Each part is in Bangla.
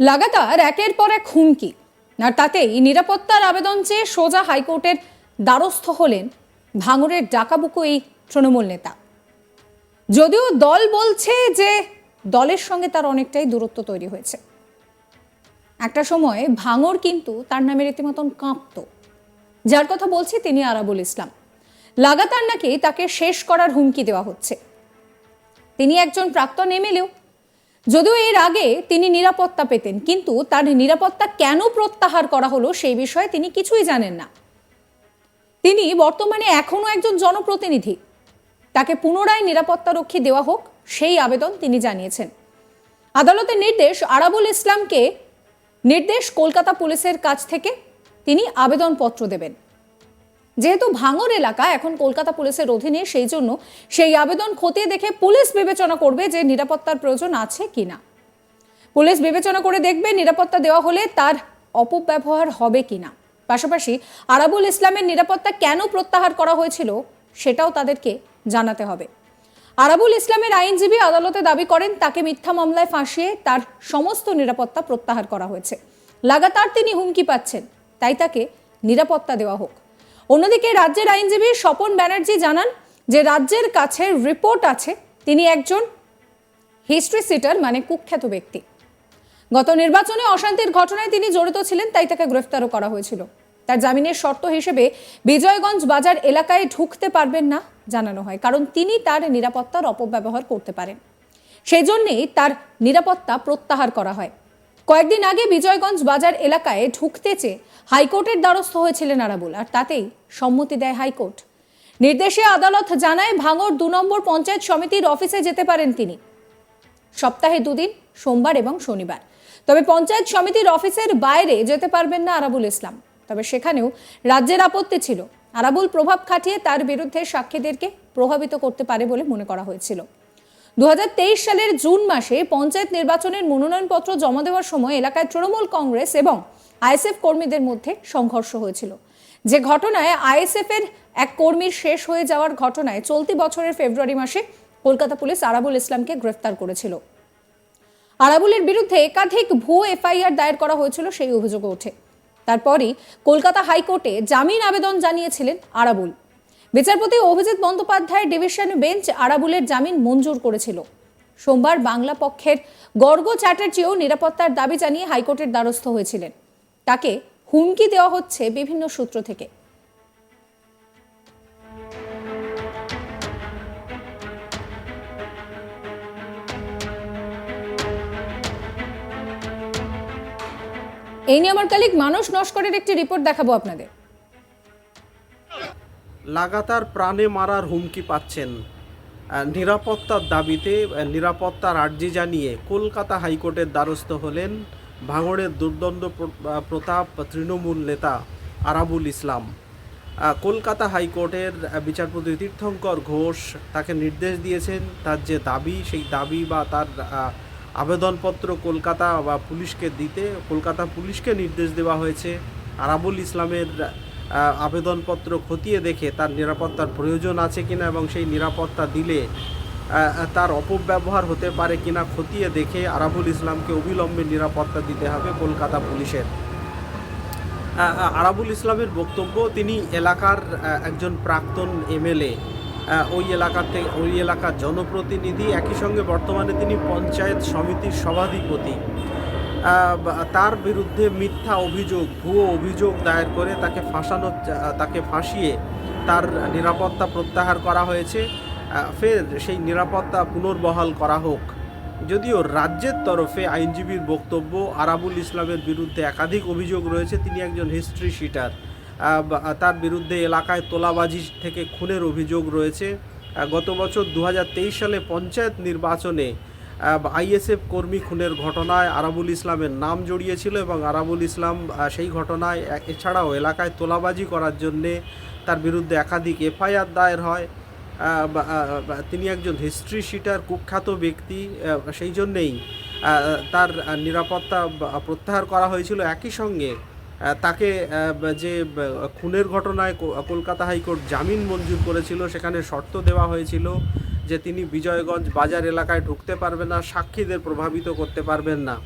লাগাতার একের পর এক হুমকি। আর তাতেই নিরাপত্তার আবেদন চেয়ে সোজা হাইকোর্টের দ্বারস্থ হলেন ভাঙড়ের ডাকাবুকো এই তৃণমূল নেতা। যদিও দল বলছে যে দলের সঙ্গে তার অনেকটাই দূরত্ব তৈরি হয়েছে। একটা সময় ভাঙর কিন্তু তার নামে রীতিমতন কাঁপত। যার কথা বলছি তিনি আরাবুল ইসলাম। লাগাতার নাকি তাকে শেষ করার হুমকি দেওয়া হচ্ছে। তিনি একজন প্রাক্তন এমএলএও। যদিও এর আগে তিনি নিরাপত্তা পেতেন, কিন্তু তার নিরাপত্তা কেন প্রত্যাহার করা হলো সেই বিষয়ে তিনি কিছুই জানেন না। তিনি বর্তমানে এখনও একজন জনপ্রতিনিধি। তাকে পুনরায় নিরাপত্তারক্ষী দেওয়া হোক, সেই আবেদন তিনি জানিয়েছেন। আদালতের নির্দেশ আরাবুল ইসলামকে নির্দেশ কলকাতা পুলিশের কাছ থেকে তিনি আবেদনপত্র দেবেন। যেহেতু ভাঙর এলাকা, এখন কলকাতা পুলিশের অধীনে সেই জন্য সেই আবেদন খতিয়ে দেখে পুলিশ বিবেচনা করবে যে নিরাপত্তার প্রয়োজন আছে কিনা। পুলিশ বিবেচনা করে দেখবে নিরাপত্তা দেওয়া হলে তার অপব্যবহার হবে কিনা। পাশাপাশি আরাবুল ইসলামের নিরাপত্তা কেন প্রত্যাহার করা হয়েছিল সেটাও তাদেরকে জানাতে হবে। আরাবুল ইসলামের আইনজীবী আদালতে দাবি করেন, তাকে মিথ্যা মামলায় ফাঁসিয়ে তার সমস্ত নিরাপত্তা প্রত্যাহার করা হয়েছে। লাগাতার তিনি হুমকি পাচ্ছেন, তাই তাকে নিরাপত্তা দেওয়া হোক। অন্যদিকে রাজ্যের আইনজীবী স্বপন ব্যানার্জি জানান যে রাজ্যের কাছে রিপোর্ট আছে, তিনি একজন হিস্ট্রি সিটার মানে কুখ্যাত ব্যক্তি। গত নির্বাচনে অশান্তির ঘটনায় তিনি জড়িত ছিলেন, তাই তাকে গ্রেফতারও করা হয়েছিল। তার জামিনের শর্ত হিসেবে বিজয়গঞ্জ বাজার এলাকায় ঢুকতে পারবেন না জানানো হয়, কারণ তিনি তার নিরাপত্তার অপব্যবহার করতে পারেন। সেই জন্যেই তার নিরাপত্তা প্রত্যাহার করা হয়। কয়েকদিন আগে বিজয়গঞ্জ বাজার এলাকায় ঢুকতে চেয়ে হাইকোর্টের দ্বারস্থ হয়েছিলেন আরাবুল, আর তাতেই সম্মতি দেয় হাইকোর্ট। নির্দেশে আদালত জানায় ভাঙড় দু নম্বর পঞ্চায়েত সমিতির অফিসে যেতে পারেন তিনি। সপ্তাহে দুদিন, সোমবার এবং শনিবার। তবে পঞ্চায়েত সমিতির অফিসের বাইরে যেতে পারবেন না আরাবুল ইসলাম। তবে সেখানেও রাজ্যের আপত্তি ছিল। আরাবুল প্রভাব খাটিয়ে তার বিরুদ্ধে সাক্ষীদেরকে প্রভাবিত করতে পারে বলে মনে করা হয়েছিল। দু হাজার তেইশ সালের জুন মাসে পঞ্চায়েত নির্বাচনের মনোনয়নপত্র জমা দেওয়ার সময় এলাকায় তৃণমূল কংগ্রেস এবং আইএসএফ কর্মীদের মধ্যে সংঘর্ষ হয়েছিল। যে ঘটনায় আইএসএফ এর এক কর্মীর শেষ হয়ে যাওয়ার ঘটনায় চলতি বছরের ফেব্রুয়ারি মাসে কলকাতা পুলিশ আরাবুল ইসলামকে গ্রেফতার করেছিল। আরাবুলের বিরুদ্ধে একাধিক ভুয়ো এফআইআর দায়ের করা হয়েছিল সেই অভিযোগ ওঠে। তারপরই কলকাতা হাইকোর্টে জামিন আবেদন জানিয়েছিলেন আরাবুল। বিচারপতি অভিজিৎ বন্দ্যোপাধ্যায়ের ডিভিশন বেঞ্চ আরাবুলের জামিন মঞ্জুর করেছিল। সোমবার বাংলা পক্ষের গর্গ চ্যাটার্জিও নিরাপত্তার দাবি জানিয়ে হাইকোর্টের দ্বারস্থ হয়েছিলেন। তাকে হুমকি দেওয়া হচ্ছে বিভিন্ন সূত্র থেকে। এই নিয়ে আমার কালিক মানস নস্করের একটি রিপোর্ট দেখাবো আপনাদের। লাগাতার প্রাণে মারার হুমকি পাচ্ছেন। নিরাপত্তার দাবিতে নিরাপত্তার আর্জি জানিয়ে কলকাতা হাইকোর্টের দ্বারস্থ হলেন ভাঙড়ের দুর্দণ্ড প্র- প্রতাপ তৃণমূল নেতা আরাবুল ইসলাম। কলকাতা হাইকোর্টের বিচারপতি তীর্থঙ্কর ঘোষ তাকে নির্দেশ দিয়েছেন, তার যে দাবি, সেই দাবি বা তার আবেদনপত্র কলকাতা বা পুলিশকে দিতে, কলকাতা পুলিশকে নির্দেশ দেওয়া হয়েছে। আরাবুল ইসলামের আবেদনপত্র খতিয়ে দেখে তার নিরাপত্তার প্রয়োজন আছে কিনা এবং সেই নিরাপত্তা দিলে তার অপব্যবহার হতে পারে কিনা খতিয়ে দেখে আরাবুল ইসলামকে অবিলম্বে নিরাপত্তা দিতে হবে কলকাতা পুলিশের। আরাবুল ইসলামের বক্তব্য, তিনি এলাকার একজন প্রাক্তন এমএলএ। ওই এলাকার থেকে, ওই এলাকার জনপ্রতিনিধি, একই সঙ্গে বর্তমানে তিনি পঞ্চায়েত সমিতির সভাধিপতি। তার বিরুদ্ধে মিথ্যা অভিযোগ, ভুয়ো অভিযোগ দায়ের করে তাকে ফাঁসানো তাকে ফাঁসিয়ে তার নিরাপত্তা প্রত্যাহার করা হয়েছে। ফের সেই নিরাপত্তা পুনর্বহাল করা হোক। যদিও রাজ্যের তরফে আইনজীবীর বক্তব্য, আরাবুল ইসলামের বিরুদ্ধে একাধিক অভিযোগ রয়েছে, তিনি একজন হিস্ট্রি শিটার। তার বিরুদ্ধে এলাকায় তোলাবাজি থেকে খুনের অভিযোগ রয়েছে। গত বছর দু হাজার তেইশ সালে পঞ্চায়েত নির্বাচনে আইএসএফ কর্মী খুনের ঘটনায় আরাবুল ইসলামের নাম জড়িয়েছিল এবং আরাবুল ইসলাম সেই ঘটনায় এছাড়াও এলাকায় তোলাবাজি করার জন্যে তার বিরুদ্ধে একাধিক এফআইআর দায়ের হয়। তিনি একজন হিস্ট্রি শিটার, কুখ্যাত ব্যক্তি সেই জন্যেই তার নিরাপত্তা প্রত্যাহার করা হয়েছিল। একই সঙ্গে তাকে যে খুনের ঘটনায় কলকাতা হাইকোর্ট জামিন মঞ্জুর করেছিল, সেখানে শর্ত দেওয়া হয়েছিল। যে তিনি বিজয়গঞ্জ বাজার এলাকায় ঢুকতে পারবেন না, সাক্ষীদের প্রভাবিত করতে পারবেন না।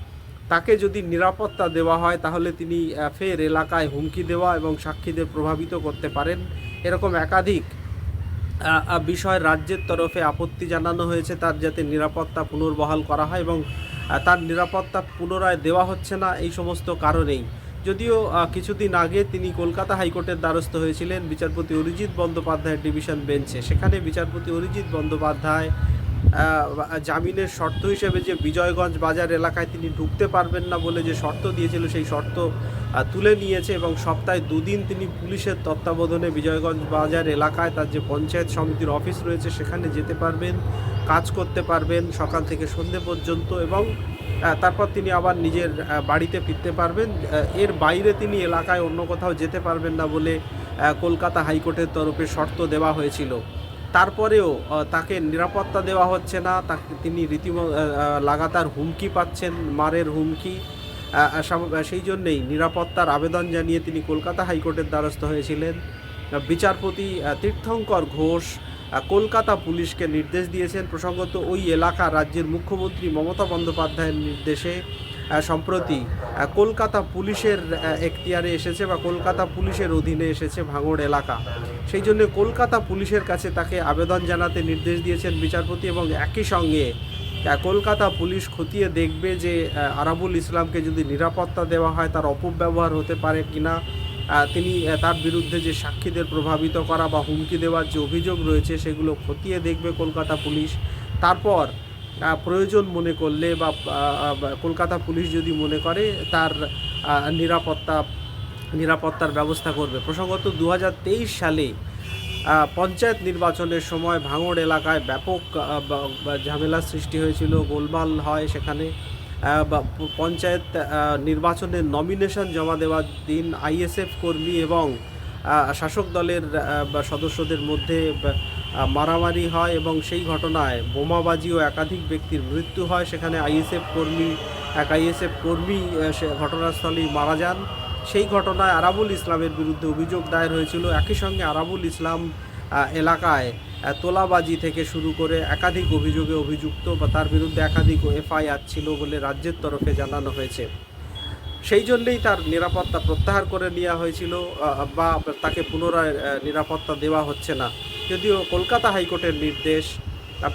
তাকে যদি নিরাপত্তা দেওয়া হয়, তাহলে তিনি ফের এলাকায় হুমকি দেওয়া এবং সাক্ষীদের প্রভাবিত করতে পারেন। এরকম একাধিক বিষয় রাজ্যের তরফে আপত্তি জানানো হয়েছে। তার যাতে নিরাপত্তা পুনর্বহাল করা হয় এবং তার নিরাপত্তা পুনরায় দেওয়া হচ্ছে না, এই সমস্ত কারণেই। যদিও কিছুদিন আগে তিনি কলকাতা হাইকোর্টের দ্বারস্থ হয়েছিলেন বিচারপতি অরিজিৎ বন্দ্যোপাধ্যায়ের ডিভিশন বেঞ্চে। সেখানে বিচারপতি অরিজিৎ বন্দ্যোপাধ্যায় জামিনের শর্ত হিসেবে যে বিজয়গঞ্জ বাজার এলাকায় তিনি ঢুকতে পারবেন না বলে যে শর্ত দিয়েছিল, সেই শর্ত তুলে নিয়েছে এবং সপ্তাহে দুদিন তিনি পুলিশের তত্ত্বাবধানে বিজয়গঞ্জ বাজার এলাকায় তার যে পঞ্চায়েত সমিতির অফিস রয়েছে সেখানে যেতে পারবেন, কাজ করতে পারবেন সকাল থেকে সন্ধে পর্যন্ত এবং তারপর তিনি আবার নিজের বাড়িতে ফিরতে পারবেন। এর বাইরে তিনি এলাকায় অন্য কোথাও যেতে পারবেন না বলে কলকাতা হাইকোর্টের তরফে শর্ত দেওয়া হয়েছিল। তারপরেও তাকে নিরাপত্তা দেওয়া হচ্ছে না। তাকে তিনি রীতিম লাগাতার হুমকি পাচ্ছেন, মারের হুমকি। সেই জন্যেই নিরাপত্তার আবেদন জানিয়ে তিনি কলকাতা হাইকোর্টের দ্বারস্থ হয়েছিলেন। বিচারপতি তীর্থঙ্কর ঘোষ কলকাতা পুলিশকে নির্দেশ দিয়েছেন। প্রসঙ্গত, ওই এলাকা রাজ্যের মুখ্যমন্ত্রী মমতা বন্দ্যোপাধ্যায়ের নির্দেশে সম্প্রতি কলকাতা পুলিশের এখতিয়ারে এসেছে বা কলকাতা পুলিশের অধীনে এসেছে ভাঙড় এলাকা। সেই জন্য কলকাতা পুলিশের কাছে তাকে আবেদন জানাতে নির্দেশ দিয়েছেন বিচারপতি এবং একই সঙ্গে কলকাতা পুলিশ খতিয়ে দেখবে যে আরাবুল ইসলামকে যদি নিরাপত্তা দেওয়া হয়, তার অপব্যবহার হতে পারে কিনা তিনি তার বিরুদ্ধে যে সাক্ষীদের প্রভাবিত করা বা হুমকি দেওয়ার যে অভিযোগ রয়েছে, সেগুলো খতিয়ে দেখবে কলকাতা পুলিশ। তারপর প্রয়োজন মনে করলে বা কলকাতা পুলিশ যদি মনে করে, তার নিরাপত্তা, নিরাপত্তার ব্যবস্থা করবে। প্রসঙ্গত দু হাজার তেইশ সালে পঞ্চায়েত নির্বাচনের সময় ভাঙড় এলাকায় ব্যাপক ঝামেলার সৃষ্টি হয়েছিল। গোলমাল হয় সেখানে। পঞ্চায়েত নির্বাচনের নমিনেশন জমা দেওয়ার দিন আইএসএফ কর্মী এবং শাসক দলের সদস্যদের মধ্যে মারামারি হয় এবং সেই ঘটনায় বোমাবাজি ও একাধিক ব্যক্তির মৃত্যু হয়। সেখানে আইএসএফ কর্মী, এক আইএসএফ কর্মী সে ঘটনাস্থলেই মারা যান। সেই ঘটনায় আরাবুল ইসলামের বিরুদ্ধে অভিযোগ দায়ের হয়েছিল। একই সঙ্গে আরাবুল ইসলাম এলাকায় তোলাবাজি থেকে শুরু করে একাধিক অভিযোগে অভিযুক্ত বা তার বিরুদ্ধে একাধিক এফআইআর ছিল বলে রাজ্যের তরফে জানানো হয়েছে। সেই জন্যেই তার নিরাপত্তা প্রত্যাহার করে নেওয়া হয়েছিল বা তাকে পুনরায় নিরাপত্তা দেওয়া হচ্ছে না। যদিও কলকাতা হাইকোর্টের নির্দেশ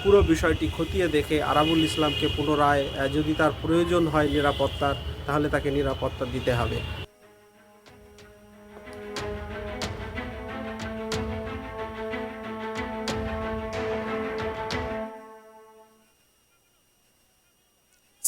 পুরো বিষয়টি খতিয়ে দেখে আরাবুল ইসলামকে পুনরায় যদি তার প্রয়োজন হয় নিরাপত্তার, তাহলে তাকে নিরাপত্তা দিতে হবে।